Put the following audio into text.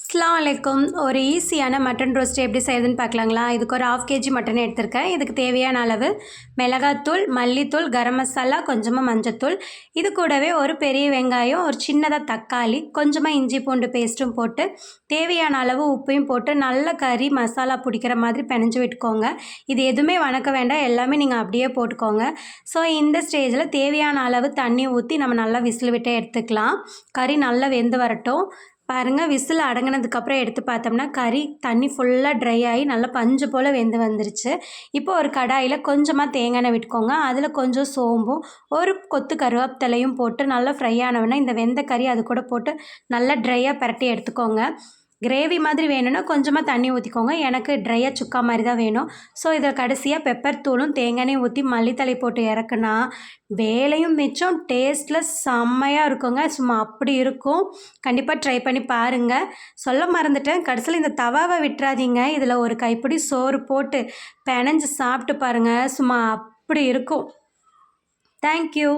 அஸ்லாம் வலைக்கும் ஒரு ஈஸியான மட்டன் ரோஸ்ட் எப்படி செய்யுதுன்னு பார்க்கலாங்களா? இதுக்கு ஒரு ஆஃப் கேஜி மட்டன் எடுத்திருக்கேன். இதுக்கு தேவையான அளவு மிளகாத்தூள் மல்லித்தூள் கரம் மசாலா கொஞ்சமாக மஞ்சத்தூள். இது கூடவே ஒரு பெரிய வெங்காயம் ஒரு சின்னதாக தக்காளி கொஞ்சமாக இஞ்சி பூண்டு பேஸ்ட்டும் போட்டு தேவையான அளவு உப்பையும் போட்டு நல்ல கறி மசாலா பிடிக்கிற மாதிரி பிணைஞ்சு விட்டுக்கோங்க. இது எதுவுமே வணக்க வேண்டாம். எல்லாமே நீங்கள் அப்படியே போட்டுக்கோங்க. ஸோ இந்த ஸ்டேஜில் தேவையான அளவு தண்ணி ஊற்றி நம்ம நல்லா விசில் விட்டே எடுத்துக்கலாம். கறி நல்லா வெந்து வரட்டும். பாருங்கள் விசில் அடங்கினதுக்கப்புறம் எடுத்து பார்த்தோம்னா கறி தண்ணி ஃபுல்லாக ட்ரை ஆகி நல்லா பஞ்சு போல் வெந்து வந்துருச்சு. இப்போ ஒரு கடாயில் கொஞ்சமாக தேங்காய் எண்ணெய் விட்டுக்கோங்க. அதில் கொஞ்சம் சோம்பும் ஒரு கொத்து கருவேப்பிலையும் போட்டு நல்லா ஃப்ரை ஆனவுடனே இந்த வெந்த கறி அது கூட போட்டு நல்லா ட்ரையாக பரட்டி எடுத்துக்கோங்க. கிரேவி மாதிரி வேணும்னா கொஞ்சமாக தண்ணி ஊற்றிக்கோங்க எனக்கு ட்ரையாக சுக்கா மாதிரி தான் வேணும். ஸோ இதில் கடைசியாக பெப்பர் தூளும் தேங்காயும் ஊற்றி மல்லித்தலை போட்டு இறக்குனா வேலையும் மிச்சம் டேஸ்ட்டில் செம்மையாக இருக்குங்க. சும்மா அப்படி இருக்கும். கண்டிப்பாக ட்ரை பண்ணி பாருங்கள் சொல்ல மறந்துட்டேன். கடைசியில் இந்த தவாவை விட்டுறாதீங்க. இதில் ஒரு கைப்பிடி சோறு போட்டு பெனஞ்சு சாப்பிட்டு பாருங்கள் சும்மா அப்படி இருக்கும். தேங்க்யூ